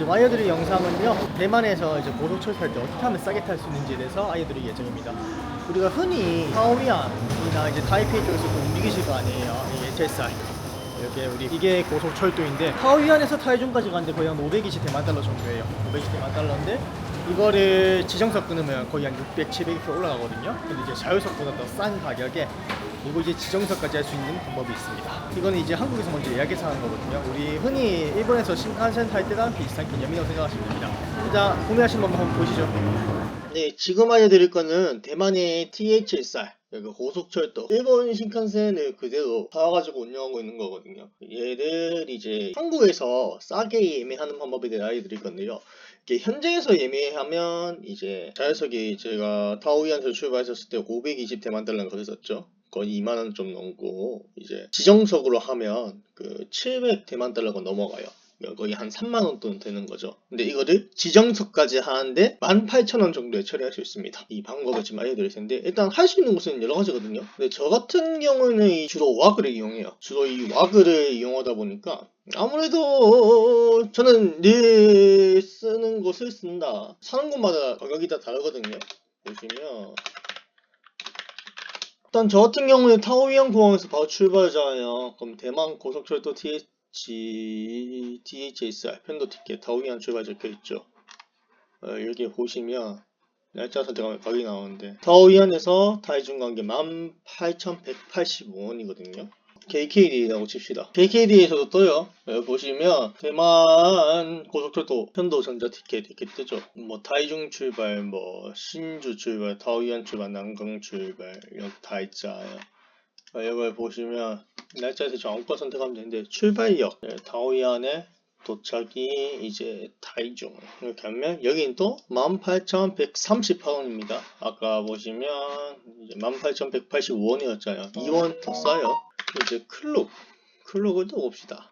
지금 알려드릴 영상은요 대만에서 이제 고속철 탈 때 어떻게 하면 싸게 탈 수 있는지에 대해서 알려드릴 예정입니다. 우리가 흔히 타오미안이나 이제 타이페이 쪽에서 또 움직이실 거 아니에요. 이 HSR. 이렇게 우리 이게 고속철도인데 타오미안에서 타이중까지 가는데 거의 한520 대만 달러 정도예요. 520 대만 달러인데 이거를 지정석 끊으면 거의 한 600, 700 이렇게 올라가거든요. 근데 이제 자유석보다 더 싼 가격에 그리고 이제 지정석까지 할 수 있는 방법이 있습니다. 이거는 이제 한국에서 먼저 예약해서 하는 거거든요. 우리 흔히 일본에서 신칸센 탈 때랑 비슷한 개념이라고 생각하시면 됩니다. 일단 구매하신 번 한번 보시죠. 네, 지금 알려드릴 거는 대만의 THSR 여기 고속철도 일본 신칸센을 그대로 사와가지고 운영하고 있는 거거든요. 얘를 이제 한국에서 싸게 예매하는 방법에 대해 알려드릴 건데요. 이게 현장에서 예매하면 이제 자유석이 제가 타오이안에서 출발했을 때 520대 만 달러가 그랬었죠. 거의 2만 원 좀 넘고 이제 지정석으로 하면 그 700 대만 달러가 넘어가요. 거의 한 3만 원 돈 되는 거죠. 근데 이거를 지정석까지 하는데 18,000원 정도에 처리할 수 있습니다. 이 방법을 지금 알려드릴 텐데 일단 할 수 있는 곳은 여러 가지거든요. 근데 저 같은 경우는 이 주로 와그를 이용해요. 주로 이 와그를 이용하다 보니까 아무래도 저는 늘 쓰는 곳을 쓴다. 사는 곳마다 가격이 다 다르거든요. 보시면 일단 저 같은 경우는 타오이안 공항에서 바로 출발하잖아요. 그럼 대만 고속철도 TH, DHSR 편도 티켓 타오이안 출발 적혀 있죠. 어, 여기 보시면 날짜 선택하면 가격이 나오는데 타오이안에서 타이중 관계 18,185원이거든요. KKD라고 칩시다. KKD에서도 떠요. 여기 보시면 대만 고속철도 편도 전자 티켓 이렇게 뜨죠. 뭐 타이중 출발, 뭐 신주 출발, 타오이안 출발, 난강 출발 이렇게 다 있잖아요. 어, 이걸 보시면 날짜에서 저 아무거나 선택하면 되는데 출발역 네, 타오이안에 도착이 이제 타이중 이렇게 하면 여기는 또 18,138원입니다. 아까 보시면 이제 18,185원이었잖아요. 2원 더 싸요. 이제 클룩 클룩을 또 봅시다.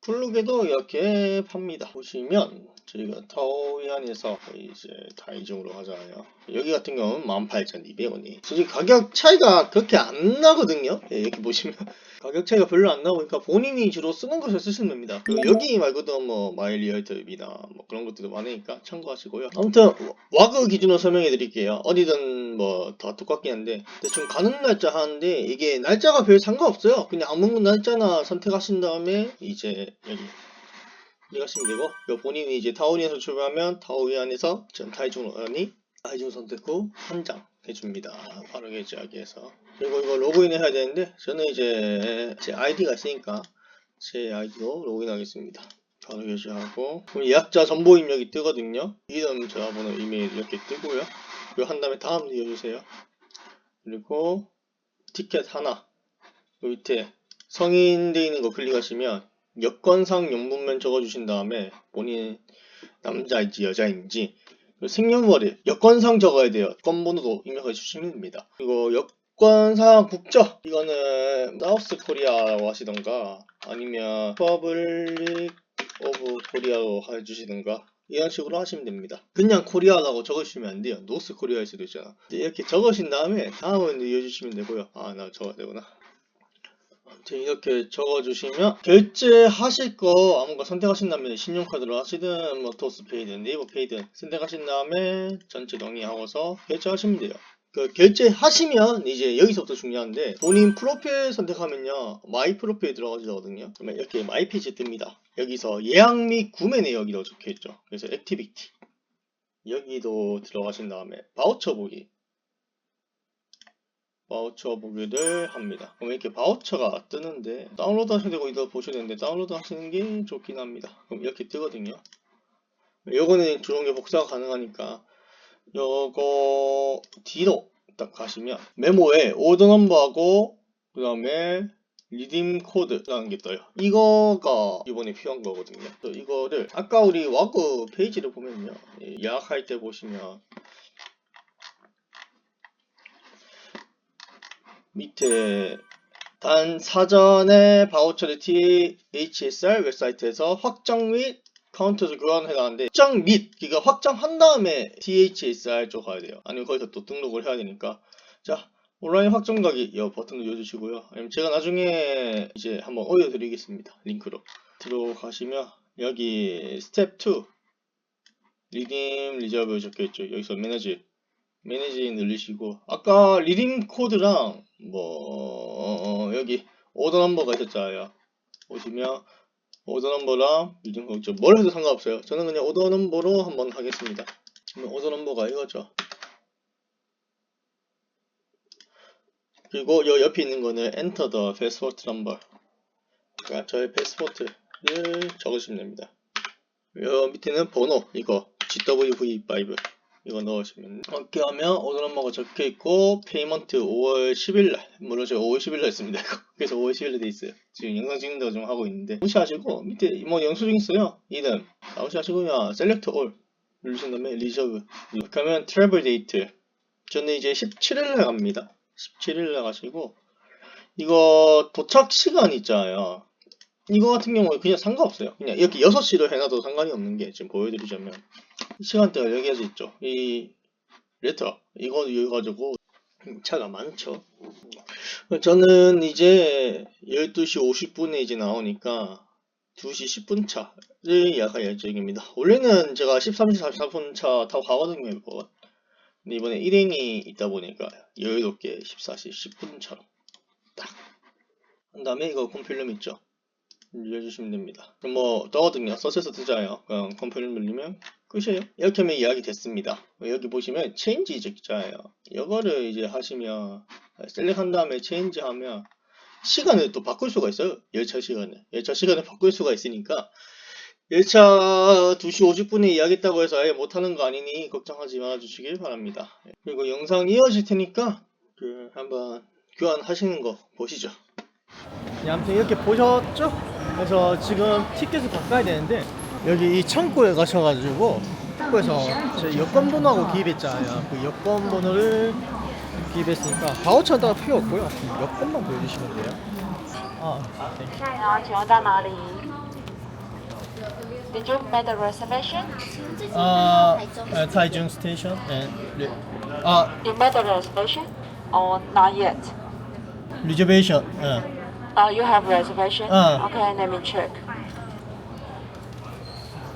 클룩에도 이렇게 팝니다. 보시면 저희가 타오이안에서 이제 타이중으로 하잖아요. 여기 같은 경우는 18,200원이. 솔직히 가격 차이가 그렇게 안 나거든요. 예, 이렇게 보시면 가격 차이가 별로 안 나오니까 본인이 주로 쓰는 것을 쓰시면 됩니다. 여기 말고도 뭐 마일리얼트비나 뭐 그런 것들도 많으니까 참고하시고요. 아무튼 와그 기준으로 설명해 드릴게요. 어디든 뭐 다 똑같긴 한데 대충 가는 날짜 하는데 이게 날짜가 별 상관없어요. 그냥 아무 날짜나 선택하신 다음에 이제 여기 이해하시면 되고 요 본인이 이제 타오니에서 출발하면 타오이안에서 전 타이중으로 가니 타이중 선택 후 한 장 해줍니다. 빠르게 제하기해서 그리고 이거 로그인 해야 되는데 저는 이제 제 아이디가 있으니까 제 아이디로 로그인하겠습니다. 바로 결제하고 그럼 예약자 정보 입력이 뜨거든요. 이름, 전화번호, 이메일 이렇게 뜨고요. 그리고 한 다음에 다음 눌러주세요. 그리고 티켓 하나 그 밑에 성인 돼 있는 거 클릭하시면 여권상 영문면 적어주신 다음에 본인 남자인지 여자인지 그리고 생년월일 여권상 적어야 돼요. 건번호도 입력해 주시면 됩니다. 그리고 여권상 국적 이거는 사우스 코리아라고 하시던가 아니면 퍼블릭 오브 코리아로 해주시던가 이런 식으로 하시면 됩니다. 그냥 코리아라고 적으시면 안 돼요. 노스 코리아일 수도 있잖아. 이렇게 적으신 다음에 다음을 눌러주시면 되고요. 아 나 적어야 되구나. 이렇게 적어주시면 결제하실 거 아무거나 선택하신 다음에 신용카드로 하시든 뭐 토스페이든 네이버페이든 선택하신 다음에 전체 동의하고서 결제하시면 돼요. 그 결제하시면 이제 여기서부터 중요한데 본인 프로필 선택하면요 마이 프로필 들어가시거든요. 그러면 이렇게 마이 페이지 뜹니다. 여기서 예약 및 구매 내역이라고 적혀있죠. 그래서 액티비티 여기도 들어가신 다음에 바우처 보기 바우처 보기를 합니다. 그럼 이렇게 바우처가 뜨는데 다운로드 하셔야 되고 이거 보셔야 되는데 다운로드 하시는 게 좋긴 합니다. 그럼 이렇게 뜨거든요. 요거는 조용히 복사가 가능하니까 요거 뒤로 딱 가시면 메모에 오더 넘버하고 그 다음에 리딤 코드라는 게 떠요. 이거가 이번에 필요한 거거든요. 이거를 아까 우리 와그 페이지를 보면요. 예, 예약할 때 보시면 밑에 단 사전에 바우처를 THSR 웹사이트에서 확정 및 카운트를 교환해 가는데 확정 및 그러니까 확정한 다음에 THSR 쪽 가야 돼요. 아니면 거기서 또 등록을 해야 되니까 자 온라인 확정 가기 이 버튼 눌러주시고요. 아니면 제가 나중에 이제 한번 올려드리겠습니다. 링크로 들어가시면 여기 스텝 2 리딤 리저브 적혀있죠. 여기서 매니지 매니지 늘리시고 아까 리딤 코드랑 뭐 어, 여기 오더 넘버가 있었잖아요. 보시면 오더 넘버랑 코드 있죠. 뭘 해도 상관없어요. 저는 그냥 오더 넘버로 한번 하겠습니다. 오더 넘버가 이거죠. 그리고 여 옆에 있는 거는 enter the passport number. 그러니까 저의 패스포트를 적으시면 됩니다. 여 밑에는 번호 이거 GWV5 이거 넣으시면 이렇게 하면 오더 넘버가 적혀 있고 페이먼트 5월 10일 날 물론 제가 5월 10일 날 했습니다. 그래서 5월 10일 날돼 있어요. 지금 영상 찍는다고 좀 하고 있는데 무시하시고 밑에 뭐 영수증 있어요. 이름 아, 무시하시고 그냥 select all 누르신 다음에 이렇게 하면 travel date 저는 이제 17일 날 갑니다. 17일 날 가시고 이거 도착 시간 있잖아요. 이거 같은 경우에 그냥 상관없어요. 그냥 이렇게 6시로 해놔도 상관이 없는 게 지금 보여드리자면 시간대가 여기에서 있죠. 이 레터 이거 이어가지고 차가 많죠. 저는 이제 12시 50분에 이제 나오니까 2시 10분 차를 예약할 예정입니다. 원래는 제가 13시 44분 차 타고 가거든요. 근데 이번에 일행이 있다 보니까 여유롭게 14시 10분 차로 딱 한 다음에 이거 컴필름 있죠. 눌러주시면 됩니다. 뭐 떠거든요. 서스에서 뜨잖아요. 그럼 컴필름 눌리면 끝이에요. 이렇게 하면 예약이 됐습니다. 여기 보시면 체인지 적자예요. 이거를 이제 하시면 셀렉한 다음에 체인지 하면 시간을 또 바꿀 수가 있어요. 열차 시간을. 열차 시간을 바꿀 수가 있으니까 열차 2시 50분에 예약했다고 해서 아예 못하는 거 아니니 걱정하지 말아주시길 바랍니다. 그리고 영상 이어질 테니까 그 한번 교환하시는 거 보시죠. 네, 아무튼 이렇게 보셨죠? 그래서 지금 티켓을 바꿔야 되는데 여기 이 창고에 가셔가지고 창고에서 제 여권 번호하고 기입했잖아요. 그 여권 번호를 기입했으니까 바우처는 따로 필요 없고요. 여권만 보여주시면 돼요. 아, 네. 啊，请问到哪里？Did you make the reservation? 아, 아, 타이중 스테이션. 네. 리, 아, You made the reservation or not yet? 리저베이션. 예. Uh, you have reservation? Uh. Okay, let me check.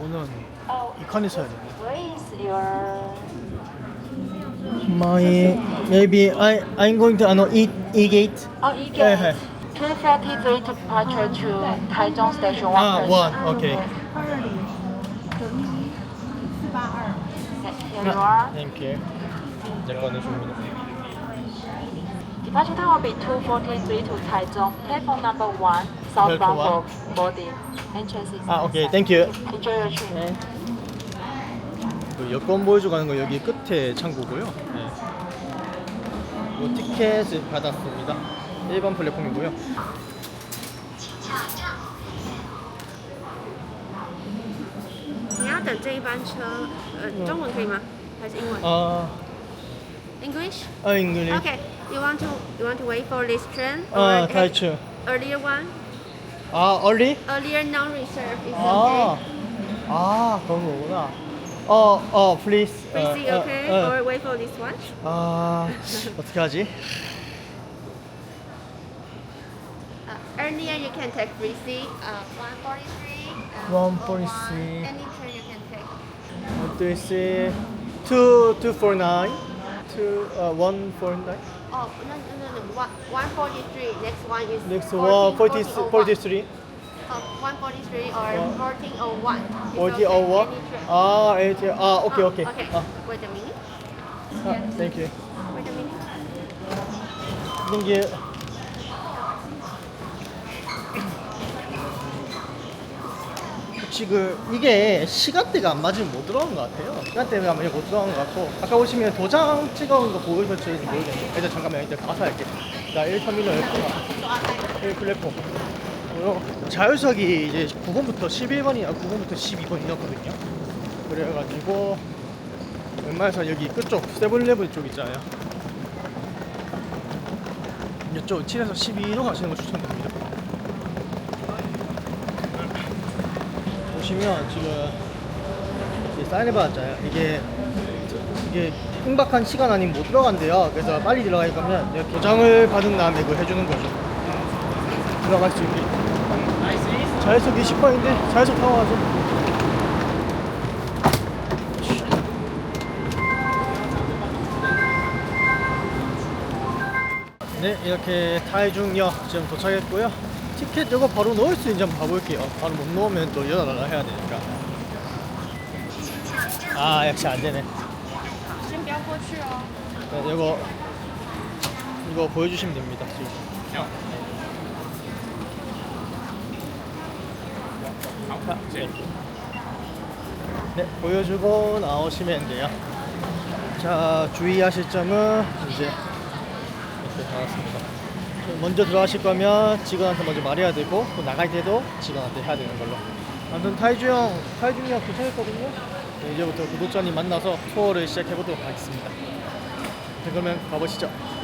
오늘 Oh, 이 칸에 서야 돼. where is your? My maybe I I'm going to ano E E gate. Oh, you Yeah, get 243 departure to Taichung Station. One Ah, person. one. Okay. Okay, Here you are. Thank you. 내 거는 줍니다. Departure time will be 243 to Taichung. Platform number one, Platform southbound one. for boarding. Entrance is 아, 오케이. inside. Thank you. Enjoy your trip. 네. 그 여권 보여주고 가는 거 여기 끝에 창고고요. 네. 이 티켓을 받았습니다. 1번 플랫폼이고요. 你要等这一班车，呃，中文可以吗？还是英文、 아, English? 아 잉글리. Okay. You want to you want to wait for this train or 아, have 타이츠. earlier one? 아, early? Earlier non-reserved is 아, okay. 아, 그런 거구나. 어, 어, please. 어, Free seat 어, okay? 어. Or wait for this one? 아, 어떻게 하지? Uh, earlier you can take free seat. Uh, 143. Uh, 143. Any train you can take. What do you say? Two, two four nine, two, uh, one four nine. Oh, no, no, no, no. One, 143. Next one is 143. one, 40, 143 uh, or 1401. 40 or. Ah, ah, okay, Oh, okay. Okay, ah. wait a minute. Ah, thank you. Wait a minute. Thank you. 그 이게 시간대가 안 맞으면 못 들어간 것 같아요. 시간대가 안 맞으면 못 들어간 것 같고 아까 보시면 도장 찍어온 거 보이실지 모르겠는데 일단 잠깐만 일단 가서 할게. 나 1터미널 1 플랫폼. 자율석이 이제 9번부터 11번이나 9번부터 12번이었거든요. 그래가지고 웬만해서 여기 끝쪽 세븐일레븐 쪽 있잖아요. 이쪽 7에서 12로 가시는 거 추천드립니다. 보시면 지금 사인해봤잖아요. 이게 이게 임박한 시간 아니면 못 들어간대요. 그래서 빨리 들어가니까 면 도장을 받은 다음에 그걸 해주는 거죠. 들어갈 수 있게. 자유속 20번인데 자유속 타고 가죠. 네, 이렇게 타이중역 지금 도착했고요. 티켓 이거 바로 넣을 수 있는지 한번 봐볼게요. 바로 못 넣으면 또 열어달라 해야 되니까. 아, 역시 안 되네. 先不要过去哦。 네, 이거 이거 보여주시면 됩니다. 지금. 자, 네, 보여주고 나오시면 돼요. 자, 주의하실 점은 이제 이렇게 나왔습니다. 먼저 들어가실 거면 직원한테 먼저 말해야 되고 또 나갈 때도 직원한테 해야 되는 걸로. 아무튼 타이주 형, 타이중역 도착했거든요. 네, 이제부터 구독자님 만나서 투어를 시작해 보도록 하겠습니다. 네, 그러면 가보시죠.